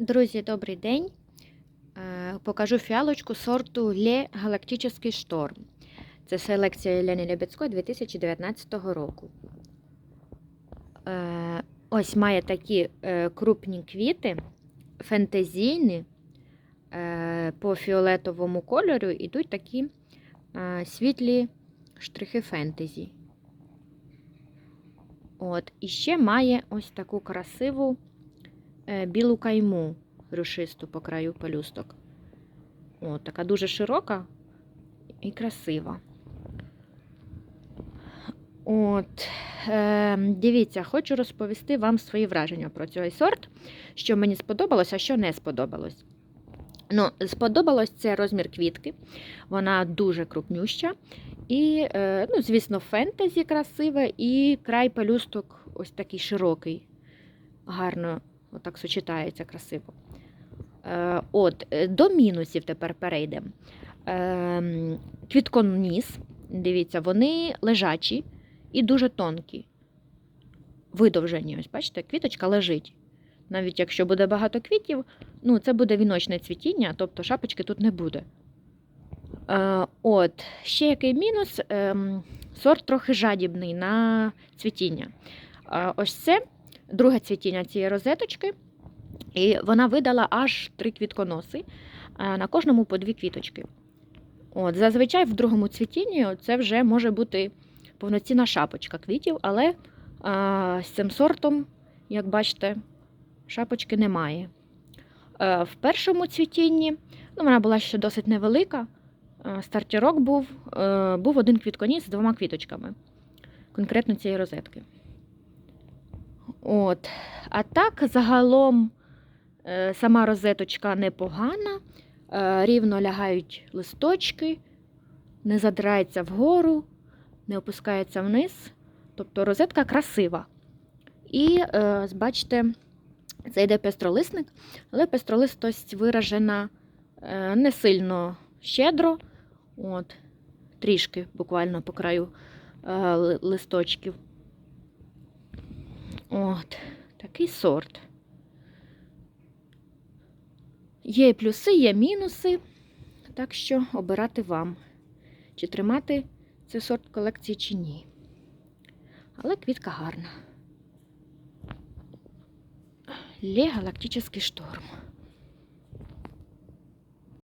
Друзі, добрий день. Е, Покажу фіалочку сорту Ле Галактичний шторм. Це селекція Єлени Лебедської 2019 року. Е, Ось має такі е, крупні квіти, фентезійні, по фіолетовому кольору йдуть такі світлі штрихи фентезі. От, і ще має ось таку красиву білу кайму рушисту по краю пелюсток. От, така дуже широка і красива. От, е, дивіться, хочу розповісти вам свої враження про цей сорт, що мені сподобалось, а що не сподобалось. Ну, сподобалось це розмір квітки. Вона дуже крупнюща. І, е, ну, звісно, фентезі красиве, і край пелюсток ось такий широкий. Гарно отак сочетається красиво. Е, от, е, до мінусів тепер перейдемо. Е, квітконіс, дивіться, вони лежачі і дуже тонкі. Видовжені. Ось, бачите, квіточка лежить. Навіть якщо буде багато квітів, ну, це буде віночне цвітіння, тобто шапочки тут не буде. От, ще який мінус, ем, сорт трохи жадібний на цвітіння. Ось це друге цвітіння цієї розеточки, і вона видала аж три квітконоси, е, на кожному по дві квіточки. От, зазвичай в другому цвітінні це вже може бути повноцінна шапочка квітів, але е, з цим сортом, як бачите, шапочки немає. Е, в першому цвітінні ну, вона була ще досить невелика. Стартірок був, був один квітконіс з двома квіточками, конкретно цієї розетки. От. А так, загалом, е, сама розеточка непогана, е, рівно лягають листочки, не задирається вгору, не опускається вниз. Тобто розетка красива. І, е, бачите, це йде пестролисник, але пестролистость виражена не сильно щедро, от, трішки буквально по краю листочків. От, такий сорт. Є плюси, є мінуси, так що обирати вам, чи тримати цей сорт в колекції, чи ні. Але квітка гарна. Ле галактичний шторм.